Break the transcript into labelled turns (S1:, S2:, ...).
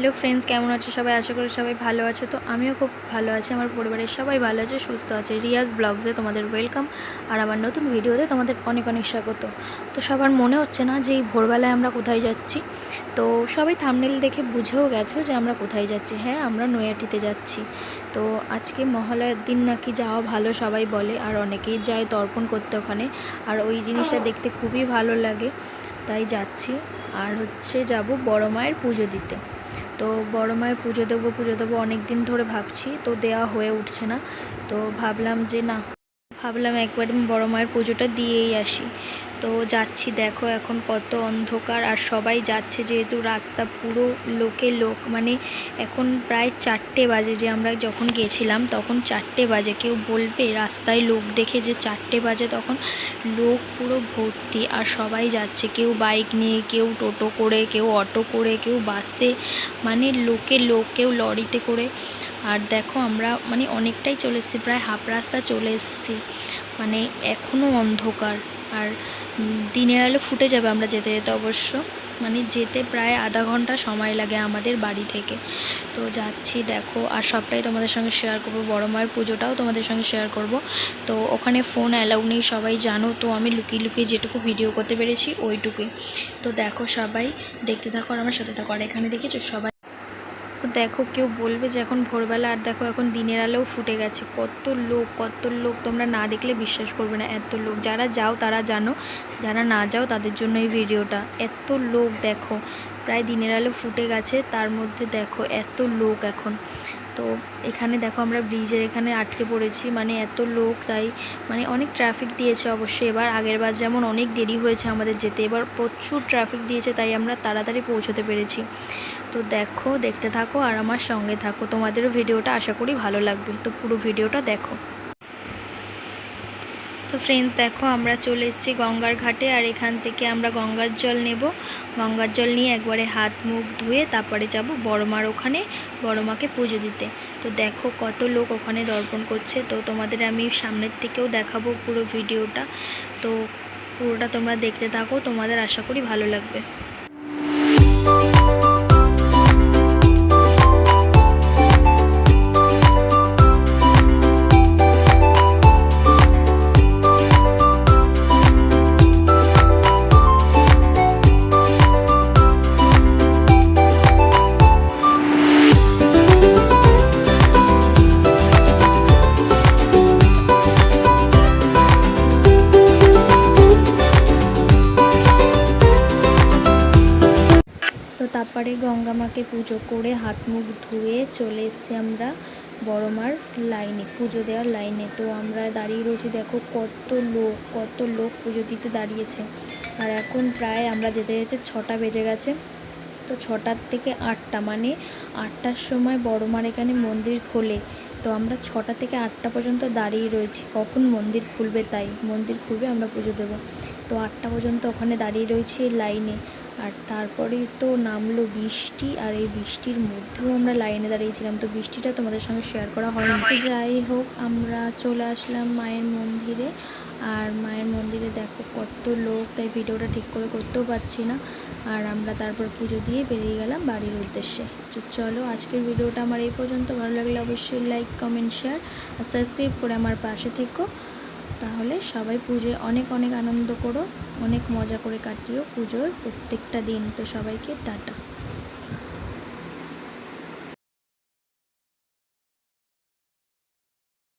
S1: Hello friends, কেমন আছো সবাই? আশা করি সবাই ভালো আছে। তো আমিও খুব ভালো আছি, আমার পরিবারের সবাই ভালো আছে, সুস্থ আছে। রিয়াজ ব্লগসে তোমাদের ওয়েলকাম আর আমার নতুন ভিডিওতে তোমাদের অনেক অনেক স্বাগত। তো সবার মনে হচ্ছে না যে এই ভোরবেলায় আমরা কোথায় যাচ্ছি? তো সবাই থামনেল দেখে বুঝেও গেছো যে আমরা কোথায় যাচ্ছি। হ্যাঁ আমরা নৈয়াটিতে যাচ্ছি। তো আজকে মহালয়ার দিন নাকি যাওয়া ভালো সবাই বলে, আর অনেকেই যায় তর্পণ করতে ওখানে। আর ওই জিনিসটা দেখতে খুবই ভালো লাগে, তাই যাচ্ছি। আর হচ্ছে যাব বড় মায়ের পুজো দিতে। তো বড় মায়ের পুজো দেবো পুজো দেবো অনেক দিন ধরে ভাবছি, তো দেওয়া হয়ে উঠছে না। তো ভাবলাম যে না, ভাবলাম একবার বড় মায়ের পুজোটা দিয়েই আসি। তো যাচ্ছি, দেখো এখন কত অন্ধকার। আর সবাই যাচ্ছে যেহেতু রাস্তা পুরো লোকে লোক মানে এখন প্রায় চারটে বাজে যে আমরা যখন গেছিলাম, তখন চারটে বাজে। কেউ বলবে রাস্তায় লোক দেখে যে চারটে বাজে, তখন লোক পুরো ভর্তি। আর সবাই যাচ্ছে, কেউ বাইক নিয়ে, কেউ টোটো করে, কেউ অটো করে, কেউ বাসে মানে লোকে লোক, কেউ লরিতে করে। আর দেখো আমরা মানে অনেকটাই চলে এসেছি, প্রায় হাফ রাস্তা চলে এসেছি। মানে এখনও অন্ধকার। আর দিনের আলো ফুটে যাবে আমরা যেতে যেতে অবশ্য। মানে যেতে প্রায় আধা ঘণ্টা সময় লাগে আমাদের বাড়ি থেকে। তো যাচ্ছি, দেখো, আর সবটাই তোমাদের সঙ্গে শেয়ার করব। বড় মায়ের পুজোটাও তোমাদের সঙ্গে শেয়ার করব। তো ওখানে ফোন অ্যালাউ নেই, সবাই জানো, তো আমি লুকিয়ে লুকিয়ে যেটুকু ভিডিও করতে পেরেছি, ওইটুকুই। তো দেখো সবাই, দেখতে থাকো আর আমার সাথে থাকো। আর এখানে দেখেছ, সবাই দেখো কেউ বলবে যে এখন ভোরবেলা, আর দেখো এখন দিনের আলোও ফুটে গেছে। কত লোক কত লোক তোমরা না দেখলে বিশ্বাস করবে না। এত লোক, যারা যাও তারা জানো, যারা না যাও তাদের জন্য এই ভিডিওটা। এত লোক দেখো, প্রায় দিনের আলো ফুটে গেছে, তার মধ্যে দেখো এত লোক এখন। তো এখানে দেখো আমরা ব্রিজের এখানে আটকে পড়েছি মানে এত লোক তাই মানে অনেক ট্রাফিক দিয়েছে অবশ্যই এবার। আগের বার যেমন অনেক দেরি হয়েছে আমাদের যেতে, এবার প্রচুর ট্রাফিক দিয়েছে তাই আমরা তাড়াতাড়ি পৌঁছতে পেরেছি। তো দেখো, দেখতে থাকো আর আমার সঙ্গে থাকো। তোমাদেরও ভিডিওটা আশা করি ভালো লাগবে। তো পুরো ভিডিওটা দেখো। তো ফ্রেন্ডস দেখো, আমরা চলে এসেছি গঙ্গার ঘাটে আর এখান থেকে আমরা গঙ্গার জল নেব। গঙ্গার জল নিয়ে একবারে হাত মুখ ধুয়ে তারপরে যাব বড়মার ওখানে, বড়মাকে পুজো দিতে। তো দেখো, কত লোক ওখানে দর্পণ করছে। তো তোমাদের আমি সামনের থেকেও দেখাবো পুরো ভিডিওটা। তো পুরোটা তোমরা দেখতে থাকো। তোমাদের আশা করি ভালো লাগবে। তারপরে গঙ্গা মাকে পুজো করে হাত মুখ ধুয়ে চলে এসেছি আমরা বড় মার লাইনে। পুজো দেওয়ার লাইনে। তো আমরা দাঁড়িয়ে রয়েছি, দেখো কত লোক কত লোক পুজো দিতে দাঁড়িয়েছে। আর এখন প্রায় আমরা যেতে যেতে ছটা বেজে গেছে। তো ছটার থেকে আটটা মানে আটটার সময় বড় মার এখানে মন্দির খোলে। তো আমরা ছটা থেকে আটটা পর্যন্ত দাঁড়িয়ে রয়েছি। কখন মন্দির খুলবে তাই? মন্দির খুলবে, আমরা পুজো দেবো। তো আটটা পর্যন্ত ওখানে দাঁড়িয়ে রয়েছি লাইনে। আর তারপরেই তো নামলো বৃষ্টি, আর এই বৃষ্টির মধ্যেও আমরা লাইনে দাঁড়িয়েছিলাম। তো বৃষ্টিটা তোমাদের সঙ্গে শেয়ার করা হয়নি। যাই হোক, আমরা চলে আসলাম মায়ের মন্দিরে। আর মায়ের মন্দিরে দেখো কত লোক, তাই ভিডিওটা ঠিক করে করতেও পারছি না। আর আমরা তারপর পুজো দিয়ে বেরিয়ে গেলাম বাড়ির উদ্দেশ্যে। তো চলো, আজকের ভিডিওটা আমার এই পর্যন্ত। ভালো লাগলে অবশ্যই লাইক কমেন্ট শেয়ার আর সাবস্ক্রাইব করে আমার পাশে থেকো। তাহলে সবাই পুজোয় অনেক অনেক আনন্দ করো, অনেক মজা করে কাটিও পুজোর প্রত্যেকটা দিন। তো সবাইকে টাটা।